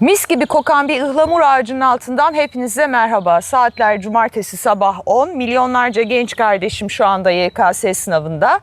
Mis gibi kokan bir ıhlamur ağacının altından hepinize merhaba. Saatler cumartesi sabah 10. Milyonlarca genç kardeşim şu anda YKS sınavında.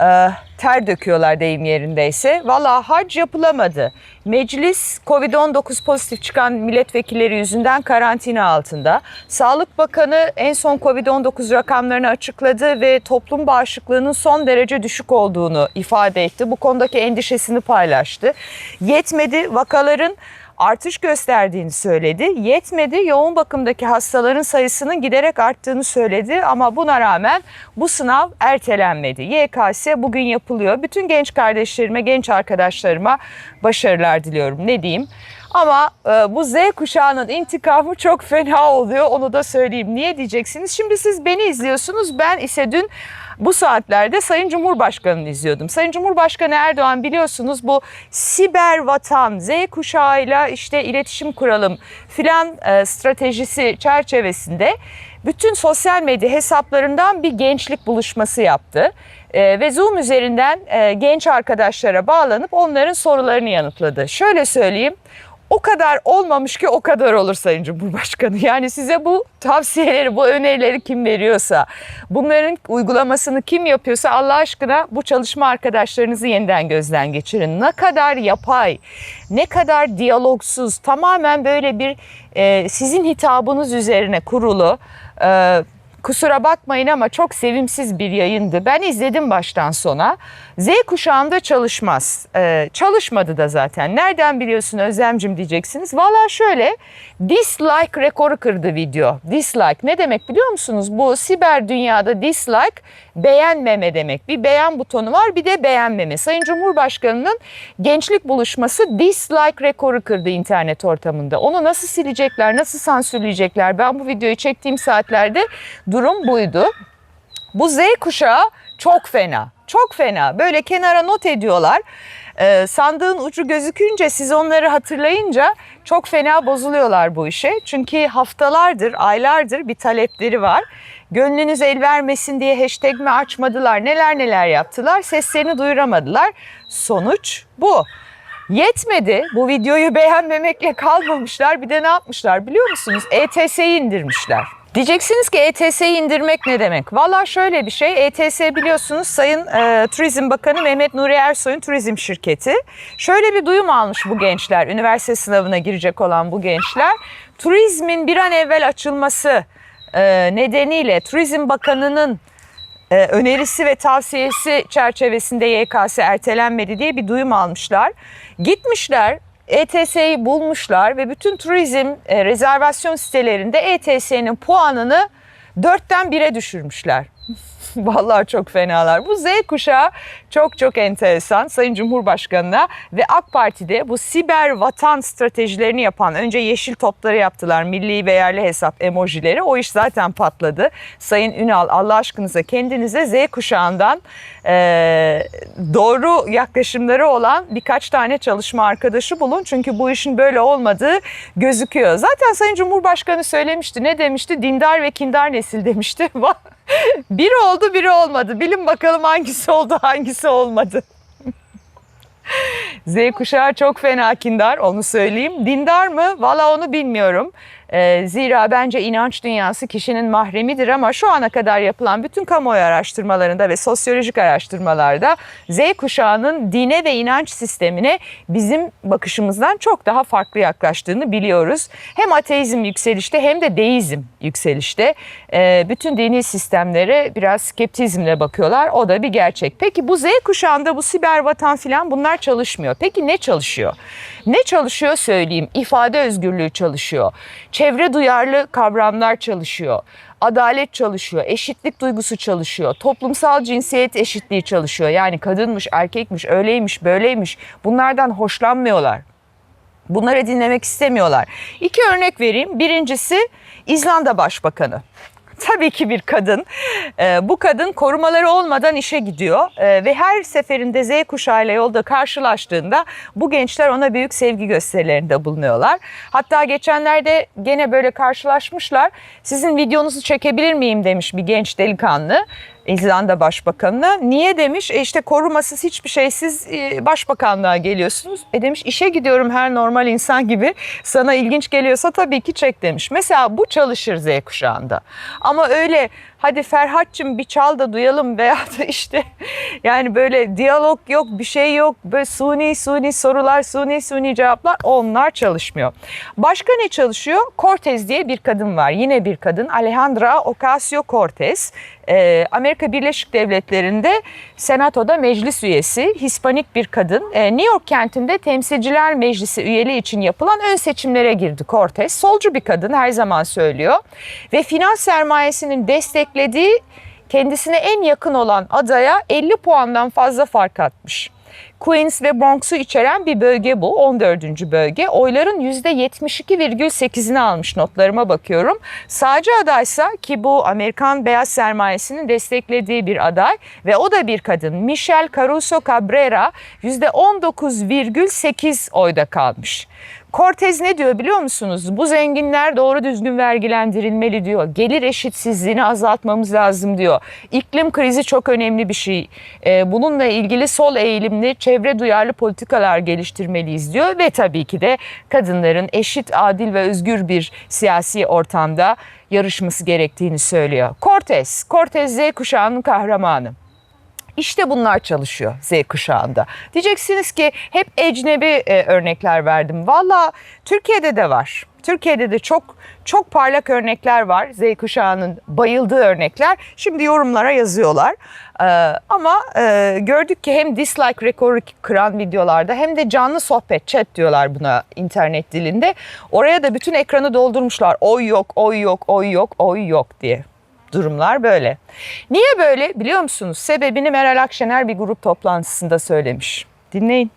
Ee, ter döküyorlar deyim yerindeyse. Valla hac yapılamadı. Meclis Covid-19 pozitif çıkan milletvekilleri yüzünden karantina altında. Sağlık Bakanı en son Covid-19 rakamlarını açıkladı ve toplum bağışıklığının son derece düşük olduğunu ifade etti. Bu konudaki endişesini paylaştı. Yetmedi vakaların artış gösterdiğini söyledi. Yetmedi yoğun bakımdaki hastaların sayısının giderek arttığını söyledi ama buna rağmen bu sınav ertelenmedi. YKS bugün yapılıyor. Bütün genç kardeşlerime, genç arkadaşlarıma başarılar diliyorum. Ne diyeyim? Ama e, bu Z kuşağının intikamı çok fena oluyor onu da söyleyeyim. Niye diyeceksiniz? Şimdi siz beni izliyorsunuz. Ben ise dün bu saatlerde Sayın Cumhurbaşkanı'nı izliyordum. Sayın Cumhurbaşkanı Erdoğan biliyorsunuz bu siber vatan, Z kuşağıyla işte iletişim kuralım filan e, stratejisi çerçevesinde bütün sosyal medya hesaplarından bir gençlik buluşması yaptı. E, ve Zoom üzerinden e, genç arkadaşlara bağlanıp onların sorularını yanıtladı. Şöyle söyleyeyim. O kadar olmamış ki o kadar olur Sayın Cumhurbaşkanı. Yani size bu tavsiyeleri, bu önerileri kim veriyorsa, bunların uygulamasını kim yapıyorsa Allah aşkına bu çalışma arkadaşlarınızı yeniden gözden geçirin. Ne kadar yapay, ne kadar diyalogsuz, tamamen böyle bir e, sizin hitabınız üzerine kurulu, e, Kusura bakmayın ama çok sevimsiz bir yayındı. Ben izledim baştan sona. Z kuşağında çalışmaz. Ee, çalışmadı da zaten. Nereden biliyorsun Özlemcim diyeceksiniz. Valla şöyle dislike rekoru kırdı video. Dislike ne demek biliyor musunuz? Bu siber dünyada dislike beğenmeme demek. Bir beğen butonu var bir de beğenmeme. Sayın Cumhurbaşkanı'nın gençlik buluşması dislike rekoru kırdı internet ortamında. Onu nasıl silecekler, nasıl sansürleyecekler? Ben bu videoyu çektiğim saatlerde durum buydu. Bu Z kuşağı çok fena. Çok fena. Böyle kenara not ediyorlar. Ee, sandığın ucu gözükünce siz onları hatırlayınca çok fena bozuluyorlar bu işe. Çünkü haftalardır, aylardır bir talepleri var. Gönlünüz el vermesin diye hashtag mi açmadılar, neler neler yaptılar. Seslerini duyuramadılar. Sonuç bu. Yetmedi. Bu videoyu beğenmemekle kalmamışlar. Bir de ne yapmışlar biliyor musunuz? ETS'yi indirmişler. Diyeceksiniz ki ETS'yi indirmek ne demek? Valla şöyle bir şey. ETS biliyorsunuz Sayın e, Turizm Bakanı Mehmet Nuri Ersoy'un turizm şirketi. Şöyle bir duyum almış bu gençler. Üniversite sınavına girecek olan bu gençler. Turizmin bir an evvel açılması e, nedeniyle Turizm Bakanı'nın e, önerisi ve tavsiyesi çerçevesinde YKS ertelenmedi diye bir duyum almışlar. Gitmişler ETS'yi bulmuşlar ve bütün turizm e, rezervasyon sitelerinde ETS'nin puanını 4'ten 1'e düşürmüşler. Vallahi çok fenalar. Bu Z kuşağı çok çok enteresan. Sayın Cumhurbaşkanı'na ve AK Parti'de bu siber vatan stratejilerini yapan önce yeşil topları yaptılar. Milli ve yerli hesap emojileri. O iş zaten patladı. Sayın Ünal Allah aşkınıza kendinize Z kuşağından e, doğru yaklaşımları olan birkaç tane çalışma arkadaşı bulun. Çünkü bu işin böyle olmadığı gözüküyor. Zaten Sayın Cumhurbaşkanı söylemişti. Ne demişti? Dindar ve kindar nesil demişti. biri oldu biri olmadı. Bilin bakalım hangisi oldu hangisi olmadı. Z kuşağı çok fena kindar onu söyleyeyim. Dindar mı? Valla onu bilmiyorum. Ee, zira bence inanç dünyası kişinin mahremidir ama şu ana kadar yapılan bütün kamuoyu araştırmalarında ve sosyolojik araştırmalarda Z kuşağının dine ve inanç sistemine bizim bakışımızdan çok daha farklı yaklaştığını biliyoruz. Hem ateizm yükselişte hem de deizm yükselişte. Ee, bütün dini sistemlere biraz skeptizmle bakıyorlar. O da bir gerçek. Peki bu Z kuşağında bu siber vatan filan bunlar çalışmıyor. Peki ne çalışıyor? Ne çalışıyor söyleyeyim. İfade özgürlüğü çalışıyor. Çevre duyarlı kavramlar çalışıyor. Adalet çalışıyor, eşitlik duygusu çalışıyor, toplumsal cinsiyet eşitliği çalışıyor. Yani kadınmış, erkekmiş, öyleymiş, böyleymiş. Bunlardan hoşlanmıyorlar. Bunları dinlemek istemiyorlar. İki örnek vereyim. Birincisi İzlanda Başbakanı tabii ki bir kadın. Ee, bu kadın korumaları olmadan işe gidiyor ee, ve her seferinde Z kuşağıyla yolda karşılaştığında bu gençler ona büyük sevgi gösterilerinde bulunuyorlar. Hatta geçenlerde gene böyle karşılaşmışlar. Sizin videonuzu çekebilir miyim demiş bir genç delikanlı. İzlanda Başbakanı'na. Niye demiş? E işte korumasız hiçbir şeysiz e, başbakanlığa geliyorsunuz. E demiş işe gidiyorum her normal insan gibi. Sana ilginç geliyorsa tabii ki çek demiş. Mesela bu çalışır Z kuşağında. Ama öyle hadi Ferhat'cığım bir çal da duyalım veya da işte yani böyle diyalog yok bir şey yok. Böyle suni suni sorular suni suni cevaplar onlar çalışmıyor. Başka ne çalışıyor? Cortez diye bir kadın var. Yine bir kadın Alejandra Ocasio-Cortez. Ee, Amerika Birleşik Devletleri'nde senatoda meclis üyesi Hispanik bir kadın. Ee, New York kentinde temsilciler meclisi üyeliği için yapılan ön seçimlere girdi Cortez. Solcu bir kadın her zaman söylüyor. Ve finans sermayesinin desteklediği kendisine en yakın olan adaya 50 puandan fazla fark atmış. Queens ve Bronx'u içeren bir bölge bu. 14. bölge. Oyların %72,8'ini almış notlarıma bakıyorum. Sağcı adaysa ki bu Amerikan beyaz sermayesinin desteklediği bir aday ve o da bir kadın. Michelle Caruso Cabrera %19,8 oyda kalmış. Cortez ne diyor biliyor musunuz? Bu zenginler doğru düzgün vergilendirilmeli diyor. Gelir eşitsizliğini azaltmamız lazım diyor. İklim krizi çok önemli bir şey. Ee, bununla ilgili sol eğilimli, çevre duyarlı politikalar geliştirmeliyiz diyor. Ve tabii ki de kadınların eşit, adil ve özgür bir siyasi ortamda yarışması gerektiğini söylüyor. Cortez, Cortez Z kuşağının kahramanı. İşte bunlar çalışıyor Z kuşağında. Diyeceksiniz ki hep ecnebi e, örnekler verdim. Valla Türkiye'de de var. Türkiye'de de çok çok parlak örnekler var. Z kuşağının bayıldığı örnekler. Şimdi yorumlara yazıyorlar. Ee, ama e, gördük ki hem dislike rekoru kıran videolarda hem de canlı sohbet chat diyorlar buna internet dilinde. Oraya da bütün ekranı doldurmuşlar. Oy yok, oy yok, oy yok, oy yok diye durumlar böyle. Niye böyle biliyor musunuz? Sebebini Meral Akşener bir grup toplantısında söylemiş. Dinleyin.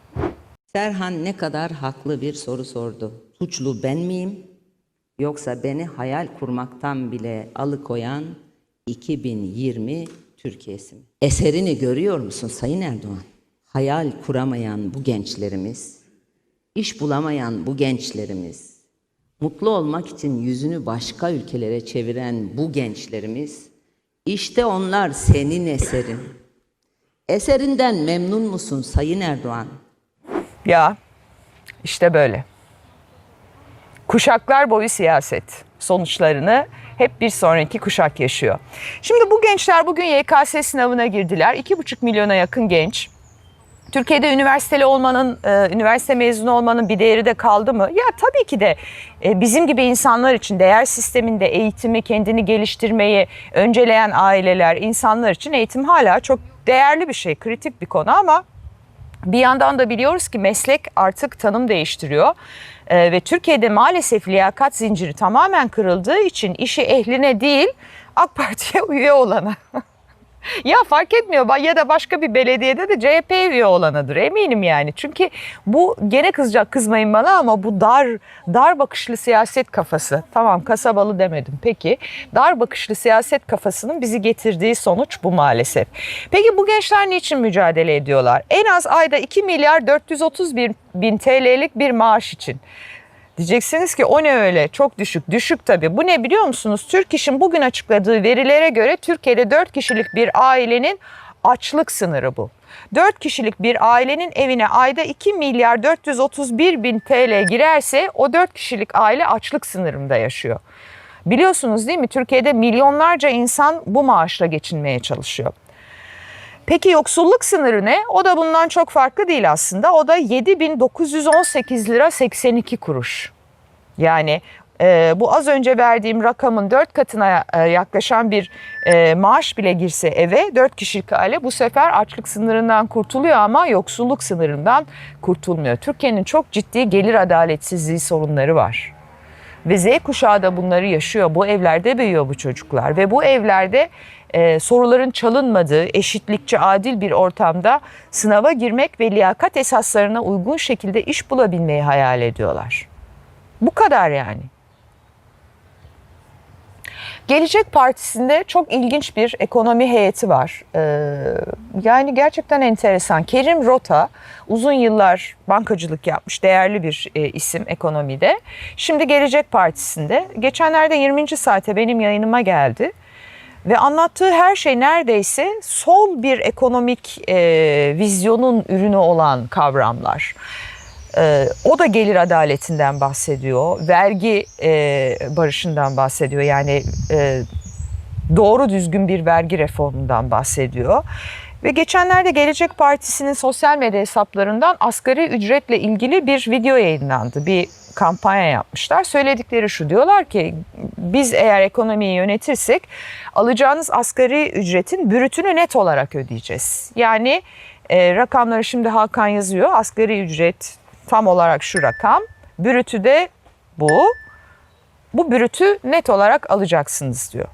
Serhan ne kadar haklı bir soru sordu. Suçlu ben miyim? Yoksa beni hayal kurmaktan bile alıkoyan 2020 Türkiye'si mi? Eserini görüyor musun Sayın Erdoğan? Hayal kuramayan bu gençlerimiz, iş bulamayan bu gençlerimiz, mutlu olmak için yüzünü başka ülkelere çeviren bu gençlerimiz, işte onlar senin eserin. Eserinden memnun musun Sayın Erdoğan? Ya işte böyle. Kuşaklar boyu siyaset sonuçlarını hep bir sonraki kuşak yaşıyor. Şimdi bu gençler bugün YKS sınavına girdiler. 2,5 milyona yakın genç. Türkiye'de üniversiteli olmanın, e, üniversite mezunu olmanın bir değeri de kaldı mı? Ya tabii ki de e, bizim gibi insanlar için değer sisteminde eğitimi, kendini geliştirmeyi önceleyen aileler, insanlar için eğitim hala çok değerli bir şey, kritik bir konu ama bir yandan da biliyoruz ki meslek artık tanım değiştiriyor. Ee, ve Türkiye'de maalesef liyakat zinciri tamamen kırıldığı için işi ehline değil AK Parti'ye üye olana. ya fark etmiyor ya da başka bir belediyede de CHP üye olanadır eminim yani. Çünkü bu gene kızacak kızmayın bana ama bu dar dar bakışlı siyaset kafası. Tamam kasabalı demedim peki. Dar bakışlı siyaset kafasının bizi getirdiği sonuç bu maalesef. Peki bu gençler niçin mücadele ediyorlar? En az ayda 2 milyar 431 bin TL'lik bir maaş için. Diyeceksiniz ki o ne öyle çok düşük. Düşük tabii. Bu ne biliyor musunuz? Türk İş'in bugün açıkladığı verilere göre Türkiye'de 4 kişilik bir ailenin açlık sınırı bu. 4 kişilik bir ailenin evine ayda 2 milyar 431 bin TL girerse o 4 kişilik aile açlık sınırında yaşıyor. Biliyorsunuz değil mi? Türkiye'de milyonlarca insan bu maaşla geçinmeye çalışıyor. Peki yoksulluk sınırı ne? O da bundan çok farklı değil aslında. O da 7918 lira 82 kuruş. Yani e, bu az önce verdiğim rakamın 4 katına e, yaklaşan bir e, maaş bile girse eve 4 kişilik aile bu sefer açlık sınırından kurtuluyor ama yoksulluk sınırından kurtulmuyor. Türkiye'nin çok ciddi gelir adaletsizliği sorunları var. Ve Z kuşağı da bunları yaşıyor. Bu evlerde büyüyor bu çocuklar ve bu evlerde e, soruların çalınmadığı, eşitlikçi, adil bir ortamda sınava girmek ve liyakat esaslarına uygun şekilde iş bulabilmeyi hayal ediyorlar. Bu kadar yani. Gelecek Partisi'nde çok ilginç bir ekonomi heyeti var. Ee, yani gerçekten enteresan. Kerim Rota uzun yıllar bankacılık yapmış değerli bir e, isim ekonomide. Şimdi Gelecek Partisi'nde. Geçenlerde 20. saate benim yayınıma geldi. Ve anlattığı her şey neredeyse sol bir ekonomik e, vizyonun ürünü olan kavramlar. E, o da gelir adaletinden bahsediyor, vergi e, barışından bahsediyor. Yani e, doğru düzgün bir vergi reformundan bahsediyor. Ve geçenlerde Gelecek Partisi'nin sosyal medya hesaplarından asgari ücretle ilgili bir video yayınlandı. Bir kampanya yapmışlar. Söyledikleri şu diyorlar ki biz eğer ekonomiyi yönetirsek alacağınız asgari ücretin bürütünü net olarak ödeyeceğiz. Yani e, rakamları şimdi Hakan yazıyor. Asgari ücret tam olarak şu rakam. Bürütü de bu. Bu bürütü net olarak alacaksınız diyor.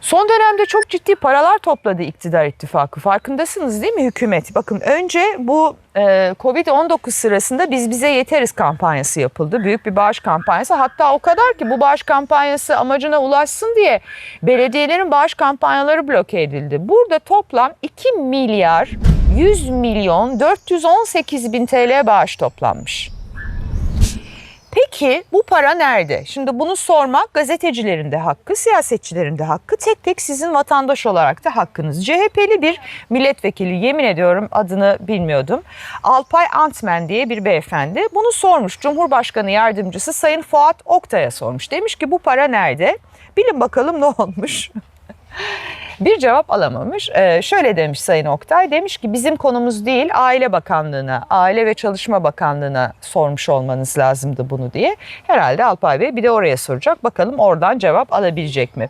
Son dönemde çok ciddi paralar topladı iktidar ittifakı. Farkındasınız değil mi hükümet? Bakın önce bu e, Covid-19 sırasında biz bize yeteriz kampanyası yapıldı. Büyük bir bağış kampanyası. Hatta o kadar ki bu bağış kampanyası amacına ulaşsın diye belediyelerin bağış kampanyaları bloke edildi. Burada toplam 2 milyar 100 milyon 418 bin TL bağış toplanmış. Peki bu para nerede? Şimdi bunu sormak gazetecilerin de hakkı, siyasetçilerin de hakkı. Tek tek sizin vatandaş olarak da hakkınız. CHP'li bir milletvekili yemin ediyorum adını bilmiyordum. Alpay Antmen diye bir beyefendi bunu sormuş. Cumhurbaşkanı yardımcısı Sayın Fuat Oktay'a sormuş. Demiş ki bu para nerede? Bilin bakalım ne olmuş. bir cevap alamamış. Ee, şöyle demiş Sayın Oktay, demiş ki bizim konumuz değil Aile Bakanlığı'na, Aile ve Çalışma Bakanlığı'na sormuş olmanız lazımdı bunu diye. Herhalde Alpay Bey bir de oraya soracak. Bakalım oradan cevap alabilecek mi?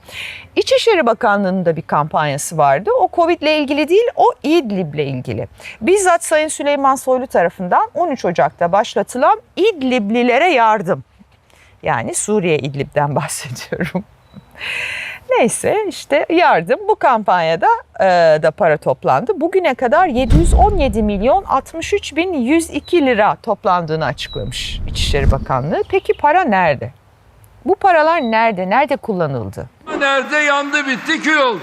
İçişleri Bakanlığı'nın da bir kampanyası vardı. O Covid ile ilgili değil, o İdlib ile ilgili. Bizzat Sayın Süleyman Soylu tarafından 13 Ocak'ta başlatılan İdliblilere yardım. Yani Suriye İdlib'den bahsediyorum. Neyse işte yardım bu kampanyada e, da para toplandı. Bugüne kadar 717 milyon 63 bin 102 lira toplandığını açıklamış İçişleri Bakanlığı. Peki para nerede? Bu paralar nerede? Nerede kullanıldı? Nerede yandı bitti kül oldu.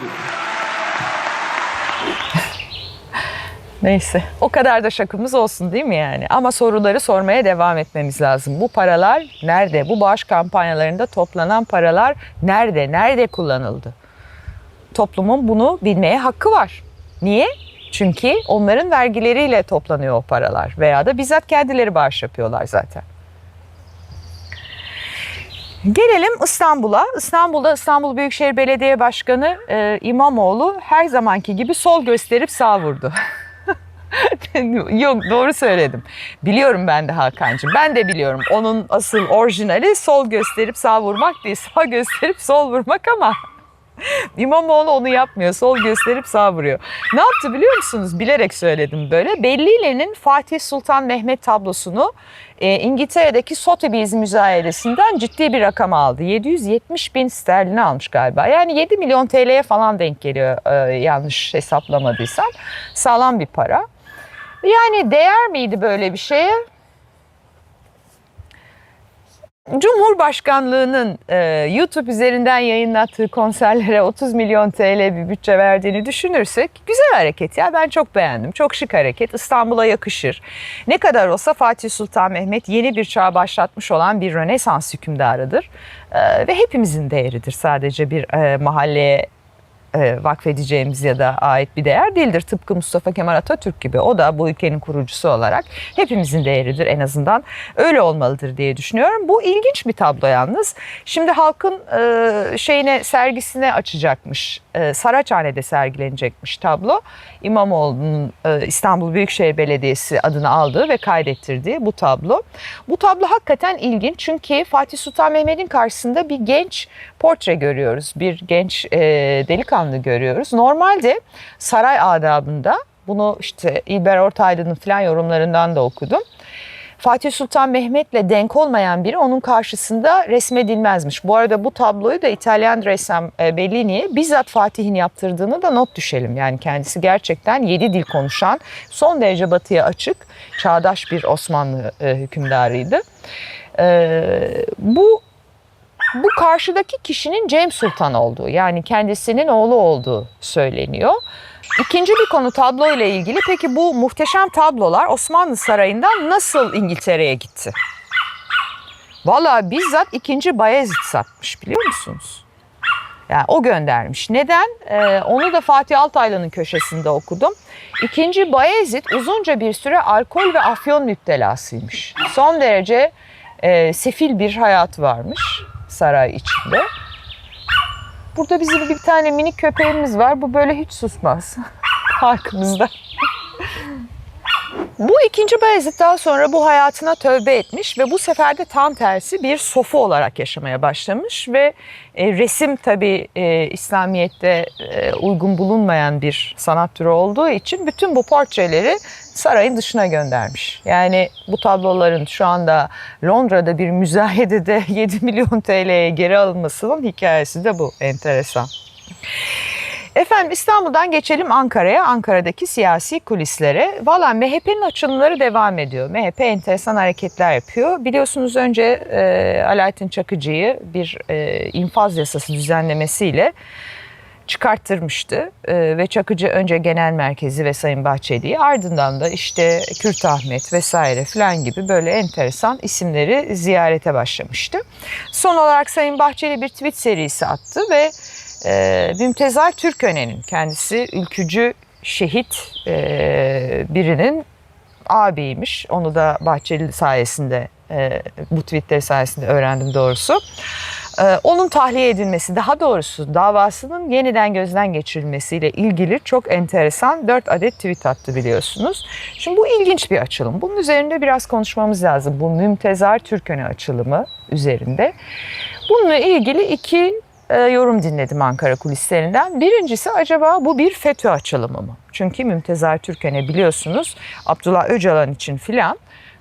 Neyse o kadar da şakımız olsun değil mi yani? Ama soruları sormaya devam etmemiz lazım. Bu paralar nerede? Bu bağış kampanyalarında toplanan paralar nerede? Nerede kullanıldı? Toplumun bunu bilmeye hakkı var. Niye? Çünkü onların vergileriyle toplanıyor o paralar veya da bizzat kendileri bağış yapıyorlar zaten. Gelelim İstanbul'a. İstanbul'da İstanbul Büyükşehir Belediye Başkanı e, İmamoğlu her zamanki gibi sol gösterip sağ vurdu. Yok doğru söyledim. Biliyorum ben de Hakan'cığım. Ben de biliyorum. Onun asıl orijinali sol gösterip sağ vurmak değil. Sağ gösterip sol vurmak ama İmamoğlu onu yapmıyor. Sol gösterip sağ vuruyor. Ne yaptı biliyor musunuz? Bilerek söyledim böyle. Bellile'nin Fatih Sultan Mehmet tablosunu e, İngiltere'deki Sotheby's müzayedesinden ciddi bir rakam aldı. 770 bin sterlini almış galiba. Yani 7 milyon TL'ye falan denk geliyor e, yanlış hesaplamadıysam. Sağlam bir para. Yani değer miydi böyle bir şeye? Cumhurbaşkanlığının e, YouTube üzerinden yayınlattığı konserlere 30 milyon TL bir bütçe verdiğini düşünürsek güzel hareket ya ben çok beğendim. Çok şık hareket. İstanbul'a yakışır. Ne kadar olsa Fatih Sultan Mehmet yeni bir çağ başlatmış olan bir Rönesans hükümdarıdır. E, ve hepimizin değeridir sadece bir e, mahalleye e, vakfedeceğimiz ya da ait bir değer değildir. Tıpkı Mustafa Kemal Atatürk gibi o da bu ülkenin kurucusu olarak hepimizin değeridir en azından öyle olmalıdır diye düşünüyorum. Bu ilginç bir tablo yalnız. Şimdi halkın e, şeyine sergisine açacakmış. E, Saraçhane'de sergilenecekmiş tablo. İmamoğlu'nun e, İstanbul Büyükşehir Belediyesi adını aldığı ve kaydettirdiği bu tablo. Bu tablo hakikaten ilginç çünkü Fatih Sultan Mehmet'in karşısında bir genç portre görüyoruz. Bir genç e, delikanlı görüyoruz. Normalde saray adabında bunu işte İlber Ortaylı'nın filan yorumlarından da okudum. Fatih Sultan Mehmet'le denk olmayan biri onun karşısında resmedilmezmiş. Bu arada bu tabloyu da İtalyan ressam e, Bellini'ye bizzat Fatih'in yaptırdığını da not düşelim. Yani kendisi gerçekten yedi dil konuşan, son derece batıya açık, çağdaş bir Osmanlı e, hükümdarıydı. E, bu bu karşıdaki kişinin Cem Sultan olduğu yani kendisinin oğlu olduğu söyleniyor. İkinci bir konu tablo ile ilgili. Peki bu muhteşem tablolar Osmanlı Sarayı'ndan nasıl İngiltere'ye gitti? Valla bizzat 2. Bayezid satmış biliyor musunuz? Yani o göndermiş. Neden? Ee, onu da Fatih Altaylı'nın köşesinde okudum. İkinci Bayezid uzunca bir süre alkol ve afyon müptelasıymış. Son derece e, sefil bir hayat varmış saray içinde. Burada bizim bir tane minik köpeğimiz var. Bu böyle hiç susmaz. Parkımızda. Bu ikinci Bayezid daha sonra bu hayatına tövbe etmiş ve bu sefer de tam tersi bir sofu olarak yaşamaya başlamış ve e, resim tabi İslamiyet'te e, uygun bulunmayan bir sanat türü olduğu için bütün bu portreleri sarayın dışına göndermiş. Yani bu tabloların şu anda Londra'da bir müzayedede 7 milyon TL'ye geri alınmasının hikayesi de bu. Enteresan. Efendim İstanbul'dan geçelim Ankara'ya, Ankara'daki siyasi kulislere. Valla MHP'nin açılımları devam ediyor. MHP enteresan hareketler yapıyor. Biliyorsunuz önce e, Alaaddin Çakıcı'yı bir e, infaz yasası düzenlemesiyle çıkarttırmıştı. E, ve Çakıcı önce genel merkezi ve Sayın Bahçeli'yi ardından da işte Kürt Ahmet vesaire filan gibi böyle enteresan isimleri ziyarete başlamıştı. Son olarak Sayın Bahçeli bir tweet serisi attı ve e, Mümtezar Türköne'nin kendisi ülkücü şehit e, birinin ağabeyiymiş. Onu da Bahçeli sayesinde e, bu tweetleri sayesinde öğrendim doğrusu. E, onun tahliye edilmesi daha doğrusu davasının yeniden gözden geçirilmesiyle ilgili çok enteresan 4 adet tweet attı biliyorsunuz. Şimdi bu ilginç bir açılım. Bunun üzerinde biraz konuşmamız lazım. Bu Mümtezar Türköne açılımı üzerinde. Bununla ilgili iki e, yorum dinledim Ankara kulislerinden. Birincisi acaba bu bir FETÖ açılımı mı? Çünkü Mümtezar Türken'e biliyorsunuz Abdullah Öcalan için filan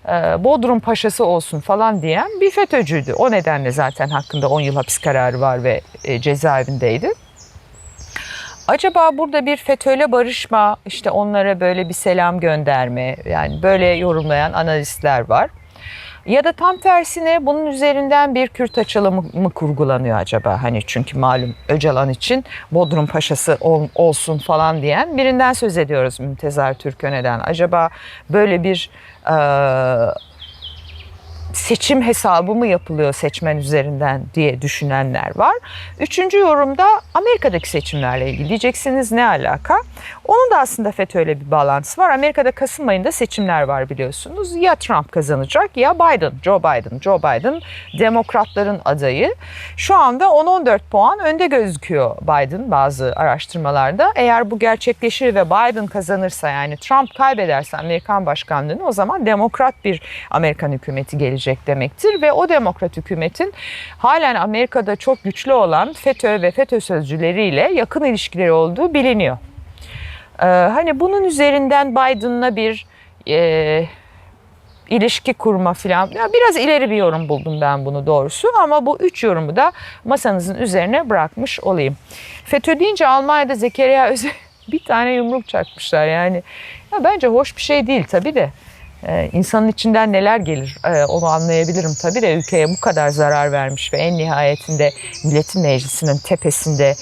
e, Bodrum Paşası olsun falan diyen bir FETÖ'cüydü. O nedenle zaten hakkında 10 yıl hapis kararı var ve e, cezaevindeydi. Acaba burada bir FETÖ'yle barışma, işte onlara böyle bir selam gönderme, yani böyle yorumlayan analistler var. Ya da tam tersine bunun üzerinden bir Kürt açılımı mı kurgulanıyor acaba? Hani çünkü malum Öcalan için Bodrum Paşası ol, olsun falan diyen birinden söz ediyoruz Mümtezar Türköne'den. Acaba böyle bir e, seçim hesabı mı yapılıyor seçmen üzerinden diye düşünenler var. Üçüncü yorumda Amerika'daki seçimlerle ilgili diyeceksiniz ne alaka? Onun da aslında FETÖ'yle bir bağlantısı var. Amerika'da Kasım ayında seçimler var biliyorsunuz. Ya Trump kazanacak ya Biden, Joe Biden. Joe Biden demokratların adayı. Şu anda 10-14 puan önde gözüküyor Biden bazı araştırmalarda. Eğer bu gerçekleşir ve Biden kazanırsa yani Trump kaybederse Amerikan başkanlığını o zaman demokrat bir Amerikan hükümeti gelecek demektir ve o demokrat hükümetin halen Amerika'da çok güçlü olan FETÖ ve FETÖ sözcüleriyle yakın ilişkileri olduğu biliniyor. Ee, hani bunun üzerinden Biden'la bir e, ilişki kurma falan. Ya biraz ileri bir yorum buldum ben bunu doğrusu ama bu üç yorumu da masanızın üzerine bırakmış olayım. FETÖ deyince Almanya'da Zekeriya Öze bir tane yumruk çakmışlar yani. Ya bence hoş bir şey değil tabii de. Ee, insanın içinden neler gelir ee, onu anlayabilirim tabii de ülkeye bu kadar zarar vermiş ve en nihayetinde Milletin Meclisi'nin tepesinde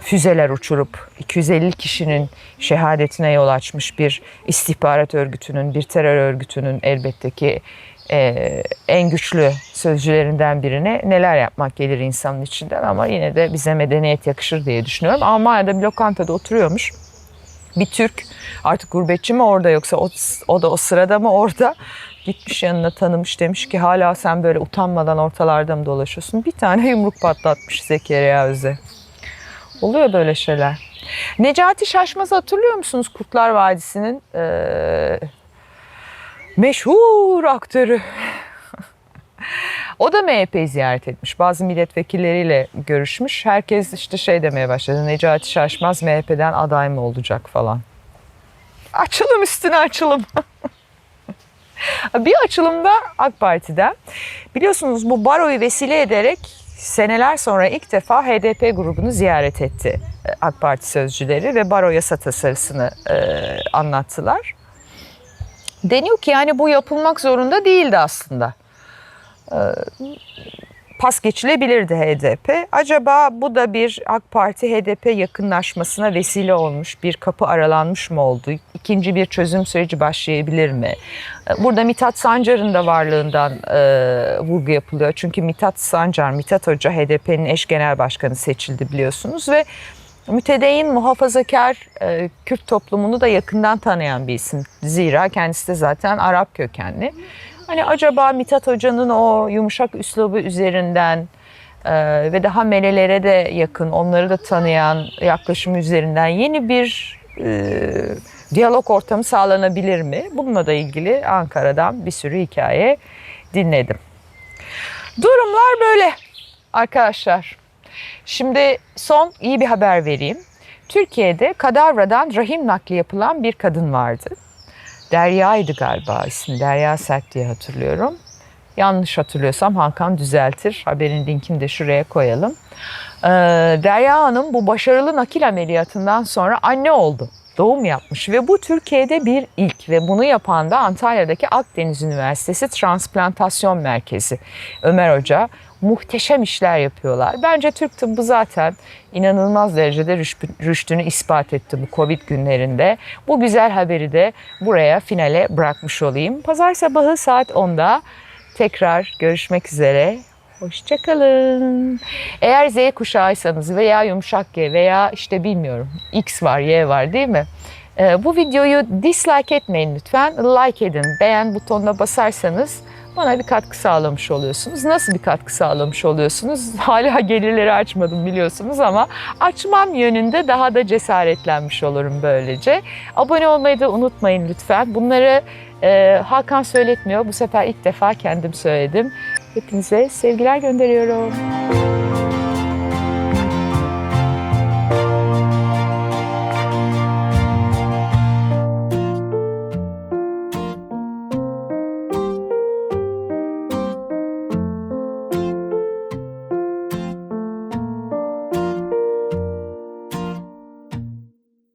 füzeler uçurup 250 kişinin şehadetine yol açmış bir istihbarat örgütünün, bir terör örgütünün elbette ki e, en güçlü sözcülerinden birine neler yapmak gelir insanın içinden ama yine de bize medeniyet yakışır diye düşünüyorum. Almanya'da bir lokantada oturuyormuş bir Türk artık gurbetçi mi orada yoksa o, o da o sırada mı orada gitmiş yanına tanımış demiş ki hala sen böyle utanmadan ortalarda mı dolaşıyorsun? Bir tane yumruk patlatmış Zekeriya Öz'e. Oluyor böyle şeyler. Necati Şaşmaz'ı hatırlıyor musunuz Kurtlar Vadisi'nin ee, meşhur aktörü? O da MHP'yi ziyaret etmiş. Bazı milletvekilleriyle görüşmüş. Herkes işte şey demeye başladı. Necati Şaşmaz MHP'den aday mı olacak falan. Açılım üstüne açılım. bir açılımda AK Parti'den. Biliyorsunuz bu baroyu vesile ederek seneler sonra ilk defa HDP grubunu ziyaret etti AK Parti sözcüleri ve baro yasa tasarısını e, anlattılar. Deniyor ki yani bu yapılmak zorunda değildi aslında. Pas geçilebilirdi HDP. Acaba bu da bir AK Parti HDP yakınlaşmasına vesile olmuş, bir kapı aralanmış mı oldu? İkinci bir çözüm süreci başlayabilir mi? Burada Mithat Sancar'ın da varlığından e, vurgu yapılıyor. Çünkü Mithat Sancar, Mithat Hoca HDP'nin eş genel başkanı seçildi biliyorsunuz ve mütedeyyin muhafazakar e, Kürt toplumunu da yakından tanıyan bir isim. Zira kendisi de zaten Arap kökenli. Hani acaba Mithat Hoca'nın o yumuşak üslubu üzerinden e, ve daha melelere de yakın, onları da tanıyan yaklaşımı üzerinden yeni bir e, diyalog ortamı sağlanabilir mi? Bununla da ilgili Ankara'dan bir sürü hikaye dinledim. Durumlar böyle arkadaşlar. Şimdi son iyi bir haber vereyim. Türkiye'de kadavradan rahim nakli yapılan bir kadın vardı. Derya'ydı galiba ismi. Derya Sert diye hatırlıyorum. Yanlış hatırlıyorsam Hakan düzeltir. Haberin linkini de şuraya koyalım. Ee, Derya Hanım bu başarılı nakil ameliyatından sonra anne oldu. Doğum yapmış ve bu Türkiye'de bir ilk ve bunu yapan da Antalya'daki Akdeniz Üniversitesi Transplantasyon Merkezi. Ömer Hoca muhteşem işler yapıyorlar. Bence Türk tıbbı zaten inanılmaz derecede rüş- rüştünü ispat etti bu Covid günlerinde. Bu güzel haberi de buraya finale bırakmış olayım. Pazar sabahı saat 10'da tekrar görüşmek üzere. Hoşçakalın. Eğer Z kuşağıysanız veya yumuşak G veya işte bilmiyorum X var Y var değil mi? Ee, bu videoyu dislike etmeyin lütfen. Like edin. Beğen butonuna basarsanız bana bir katkı sağlamış oluyorsunuz. Nasıl bir katkı sağlamış oluyorsunuz? Hala gelirleri açmadım biliyorsunuz ama açmam yönünde daha da cesaretlenmiş olurum böylece. Abone olmayı da unutmayın lütfen. Bunları e, Hakan söyletmiyor. Bu sefer ilk defa kendim söyledim. Hepinize sevgiler gönderiyorum.